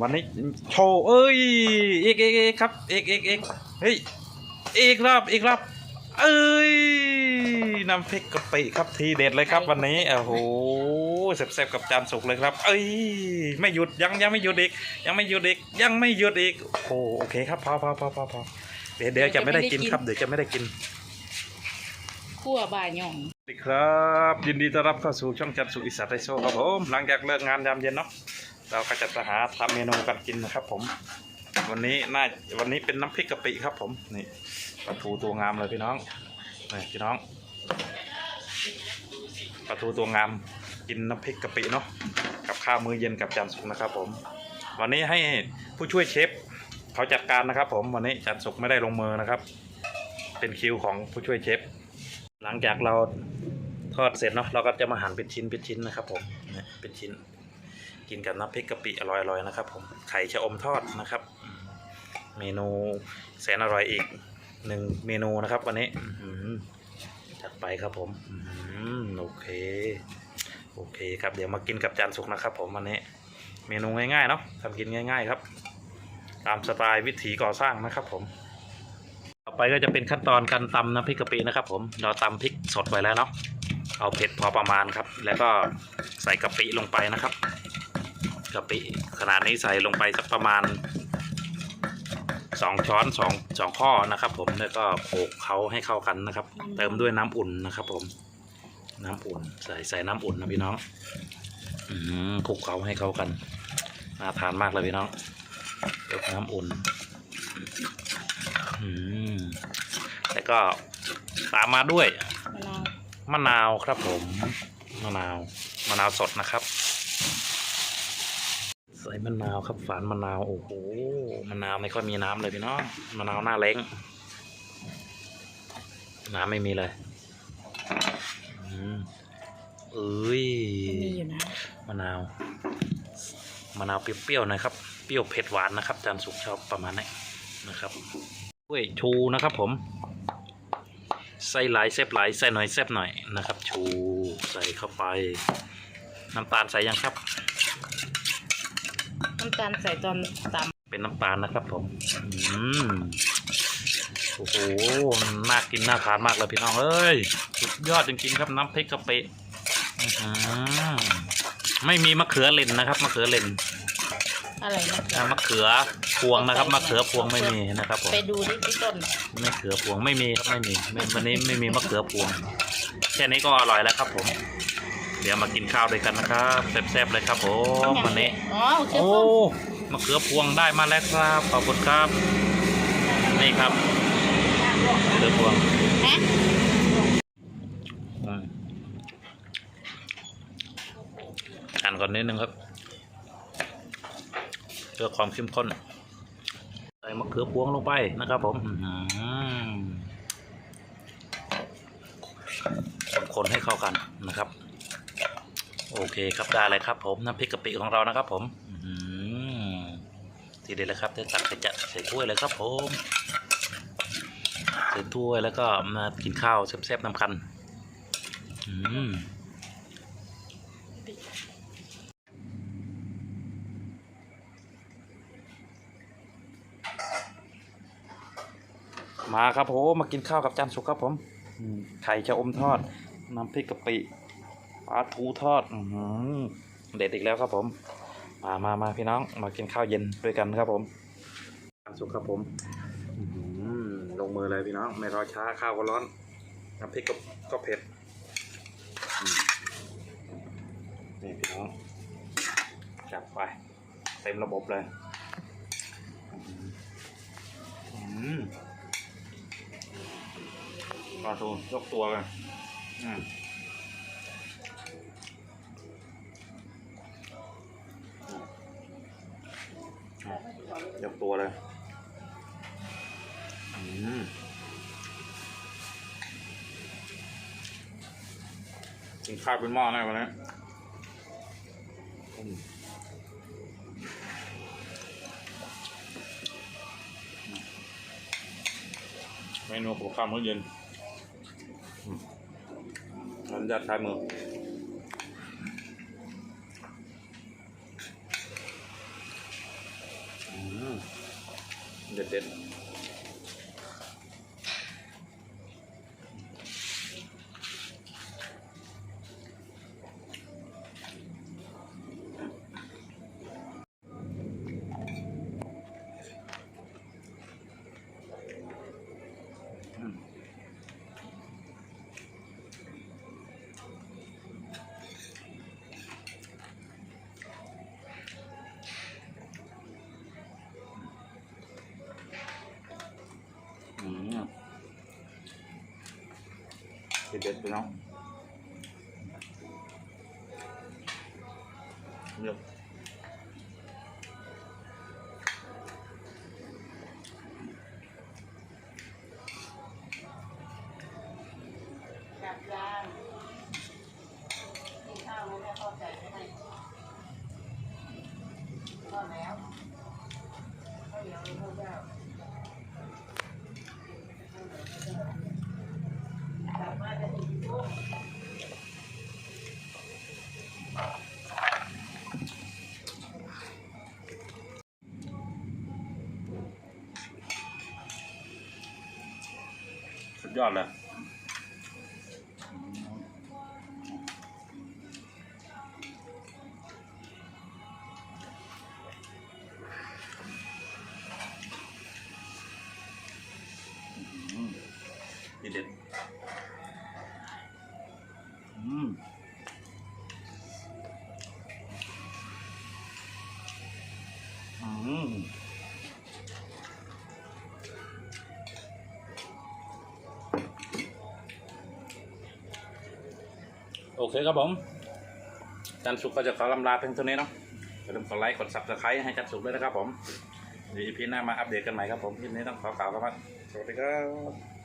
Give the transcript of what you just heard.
วันนี้โชว์เอ้ยเอกเอกเอกครับเอกเอกเอกเฮ้ยเอกรอบเอกรอบเอ้ยน้ำพริกกะปิครับทีเด็ดเลยครับ วันนี้โอ้โหแซ่บๆกับจานสุกเลยครับ เอ้ยไม่หยุดยังยังไม่หยุดอีกยังไม่หยุดอีกยังไม่หยุดอีกโอ้โหโอเคครับพอพอพอพอพอเดี๋ยวเดี๋ยวจะไม่ได้กินครับเดี๋ยวจะไม่ได้กินคั่วบ่ายหย่องสวัสดีครับ ยินดีต้อนรับเข้าสู่ช่องจันทร์สุขอิสระไทโซครับผมหลังจากเลิกงานยามเย็นเนาะ เราก็จะหาทำเมนูกันกินนะครับ ผม วันนี้น่าวันนี้เป็นน้ำพริกกะปิครับ ผมนี่ปลาทูตัวงามเลยพี่น้องนี่พี่น้องปลาทูตัวงามกินน้ำพริกกะปิเนาะกับข้าวมื้อเย็นกับจันสุกนะครับ ผม วันนี้ให้ผู้ช่วยเชฟเขาจัดการนะครับ ผมวันนี้จันสุกไม่ได้ลงมือนะครับ เป็นคิวของผู้ช่วยเชฟหลังจากเราทอดเสร็จเนาะเราก็จะมาหั่นเป็นชิ้นเป็นชิ้นนะครับ ผมเป็นชิ้น กินกับน้ำพริกกะปิอร่อยๆนะครับ ผมไข่ชะอมทอดนะครับ เมนูแสนอร่อยอีกหนึ่งเมนูนะครับ วันนี้จัดไปครับผมโอเคโอเคครับเดี๋ยวมากินกับจานสุกนะครับ ผมวันนี้เมนูง่ายๆเนาะทำกินง่าย ๆ ครับ ตามสไตล์วิถีก่อสร้างนะครับ ผม ต่อไปก็จะเป็นขั้นตอนการตำน้ำพริกกะปินะครับ ผมเราตำพริกสดไว้แล้วเนาะเอาเผ็ดพอประมาณครับ แล้วก็ใส่กะปิลงไปนะครับ กะปิขนาดนี้ใส่ลงไปสักประมาณสองช้อนสองสองข้อนะครับ ผมแล้วก็โขลกเขาให้เข้ากันนะครับ เติมด้วยน้ำอุ่นนะครับ ผม น้ำอุ่น ใส่ใส่น้ำอุ่นนะพี่น้องอืมคลุกเขาให้เข้ากันน่าทานมากเลยพี่น้องยกน้ำอุ่นอืมแล้วก็ตามมาด้วยมะนาวมะนาวครับผมมะนาวมะนาวสดนะครับใส่ มะนาวครับฝานมะนาวโอ้โหมะนาวไม่ค่อยมีน้ำเลยพี่น้องมะนาวหน้าเล้งน้ำไม่มีเลยอืมเอ้ยมีอยู่นะมะนาวมะนาวเปรี้ยวๆหนะครับ เปรี้ยวเผ็ดหวานนะครับจานสุกชอบประมาณนี้นะครับด้วยชูนะครับผม ใส่หลายแซบหลายใส่หน่อยแซบหน่อยนะครับ ชูใส่เข้าไป น้ำตาลใส่ยังครับ น้ำตาลใส่ตอนตเป็นน้ำตาลนะครับผมอืมโอ้โหน่ากินน่าทานมากเลยพี่น้องเอ้ยสุดยอดจริงๆครับน้ำพริกกะปิอื้อหือไม่มีมะเขือเลนนะครับมะเขือเลนำอะไรนะอ่ามะเขือพวงนะครับมะเขือพวงไม่มีนะครับผมไปดูที่ที่ต้นมะเขือพวงไม่มีครับไม่มีไม่วันนี้ไม่มีมะเขือพวงแค่นี้ก็อร่อยแล้วครับผม เดี๋ยวมากินข้าวด้วยกันนะครับแซ่บๆเลยครับผมวันนี้อ๋อโอเคโอ้ต้มมะเขือพวงได้มาแล้วครับขอบคุณครับ นี่ครับมะเขือพวงฮะอืมอ่านก่อนนิดนึงครับเพื่อความเข้มข้นใส่มะเขือพวงลงไปนะครับผมอื้อหือคนๆให้เข้ากันนะครับ โอเคครับได้เลยครับ ผมน้ำพริกกะปิของเรานะครับ ผมอื้อหือทีเด็ดเลยครับจะตักใส่จะใส่ถ้วยเลยครับ ผมใส่ถ้วยแล้วก็มากินข้าวแซ่บๆน้ำคันอืมมาครับผมมากินข้าวกับจานสุกครับผมอืมไข่ชะอมทอดน้ำพริกกะปิ ปลาทูทอดอือหือเด็ดอีกแล้วครับผม มามามาพี่น้อง มากินข้าวเย็นด้วยกันครับผมจานสุกครับผมอื้อหือลงมือเลยพี่น้อง ไม่รอช้าข้าวก็ร้อนน้ำพริกก็ก็เผ็ดนี่พี่น้องจับไปเต็มระบบเลยอืมปลาทูยกตัวกันอืม ยกตัวเลยอืมกินข้าวเป็นหม้อแน่วันนี้อืมเมนูของข้าวมื้อเย็นอืมอันยัดท้ายมือ เเด็ดเด็ดไปน้องเลือกกลับยางกินข้าวไหมแม่ทอดไก่ให้ไหมทอดแล้วข้าวเหนียวรือข้าวเจ้ากลับมาจะกินกุ้ง สุด ยอดเลยอืมเด็ดเด็ดอืมอืม เคครับผมจันสุกก็จะขอลำลาเพียงเท่านี้เนาะอย่าลืมกดไลค์กดซับสไครต์ให้จันสุกด้วยนะครับผมเดี๋ยวอีพีหน้ามาอัปเดตกันใหม่ครับผมทีนี้ต้องขอกล่าวคำว่าสวัสดีครับ